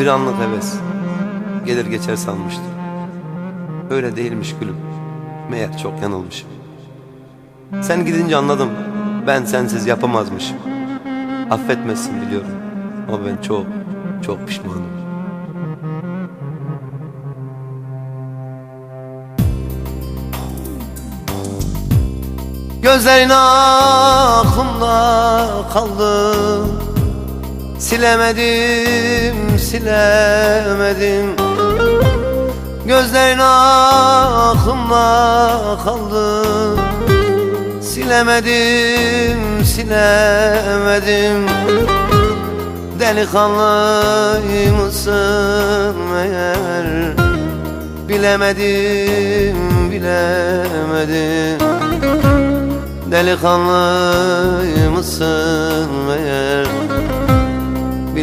Bir anlık heves gelir geçer sanmıştım. Öyle değilmiş gülüm. Meğer çok yanılmışım. Sen gidince anladım. Ben sensiz yapamazmışım. Affetmezsin biliyorum. Ama ben çok, çok pişmanım. Gözlerin aklımda kaldı Silemedim, silemedim. Gözlerin aklımda kaldı. Silemedim, silemedim. Delikanlı mısın meğer. Bilemedim, bilemedim. Delikanlı mısın meğer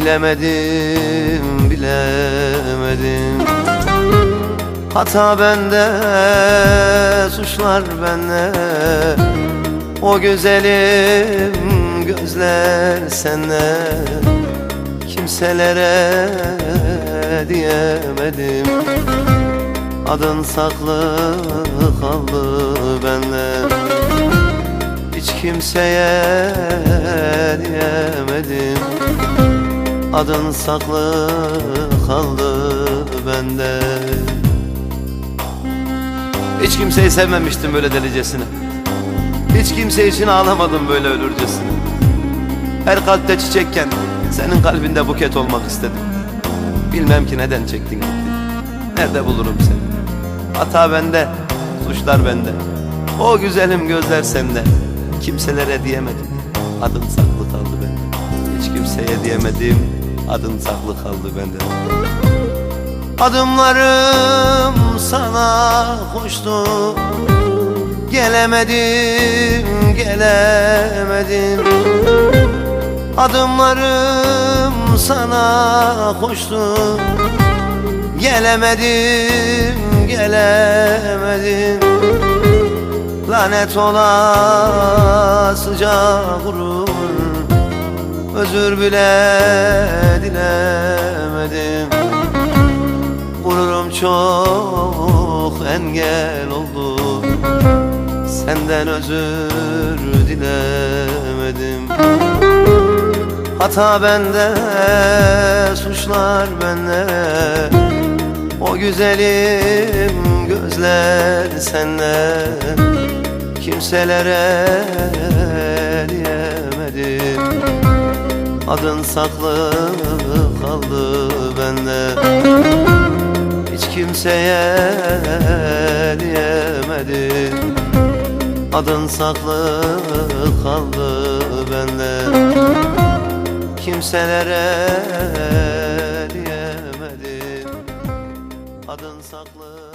Bilemedim, bilemedim. Hata bende, suçlar bende. O güzelim gözler sende. Kimselere diyemedim. Adın saklı kaldı bende. Hiç kimseye diyemedim Adın saklı kaldı bende. Hiç kimseyi sevmemiştim böyle delicesine Hiç kimse için ağlamadım böyle ölürcesine Her kalpte çiçekken senin kalbinde buket olmak istedim. Bilmem ki neden çektin gittin Nerede bulurum seni? Hata bende, suçlar bende. O güzelim gözler sende. Kimselere diyemedim. Adın saklı kaldı bende. Hiç kimseye diyemedim Adın saklı kaldı bende. Adımlarım sana koştu. Gelemedim, gelemedim. Adımlarım sana koştu. Gelemedim, gelemedim. Lanet ola sıcak vurur Özür bile dilemedim. Gururum çok engel oldu. Senden özür dilemedim. Hata bende, suçlar bende. O güzelim gözler sende. Kimselere diyemedim Adın saklı kaldı bende. Hiç kimseye diyemedim. Adın saklı kaldı bende. Kimselere diyemedim. Adın saklı